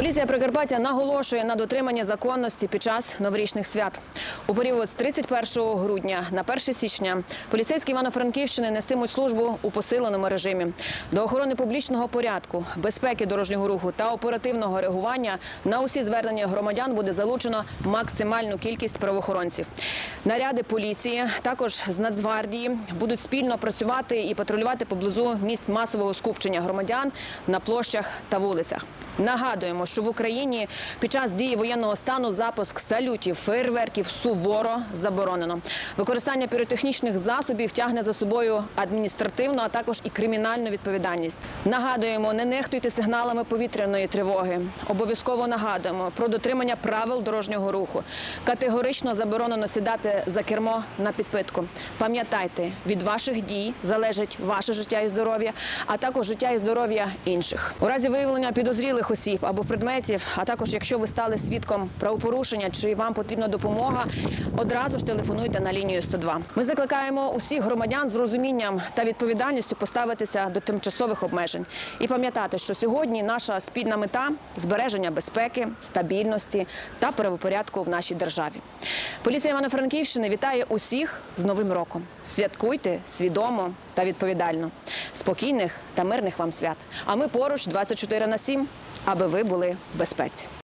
Поліція Прикарпаття наголошує на дотриманні законності під час новорічних свят. У період з 31 грудня на 1 січня поліцейські Івано-Франківщини нестимуть службу у посиленому режимі. До охорони публічного порядку, безпеки дорожнього руху та оперативного реагування на усі звернення громадян буде залучено максимальну кількість правоохоронців. Наряди поліції також з Нацгвардії будуть спільно працювати і патрулювати поблизу місць масового скупчення громадян на площах та вулицях. Нагадуємо, що в Україні під час дії воєнного стану запуск салютів, фейерверків суворо заборонено. Використання піротехнічних засобів тягне за собою адміністративну, а також і кримінальну відповідальність. Нагадуємо, не нехтуйте сигналами повітряної тривоги. Обов'язково нагадуємо про дотримання правил дорожнього руху. Категорично заборонено сідати за кермо на підпитку. Пам'ятайте, від ваших дій залежить ваше життя і здоров'я, а також життя і здоров'я інших. У разі виявлення підозрілих осіб або предметів, а також якщо ви стали свідком правопорушення чи вам потрібна допомога, одразу ж телефонуйте на лінію 102. Ми закликаємо усіх громадян з розумінням та відповідальністю поставитися до тимчасових обмежень і пам'ятати, що сьогодні наша спільна мета збереження безпеки, стабільності та правопорядку в нашій державі. Поліція Івано-Франківщини вітає усіх з Новим роком. Святкуйте свідомо та відповідально. Спокійних та мирних вам свят. А ми поруч 24 на 7, аби ви були в безпеці.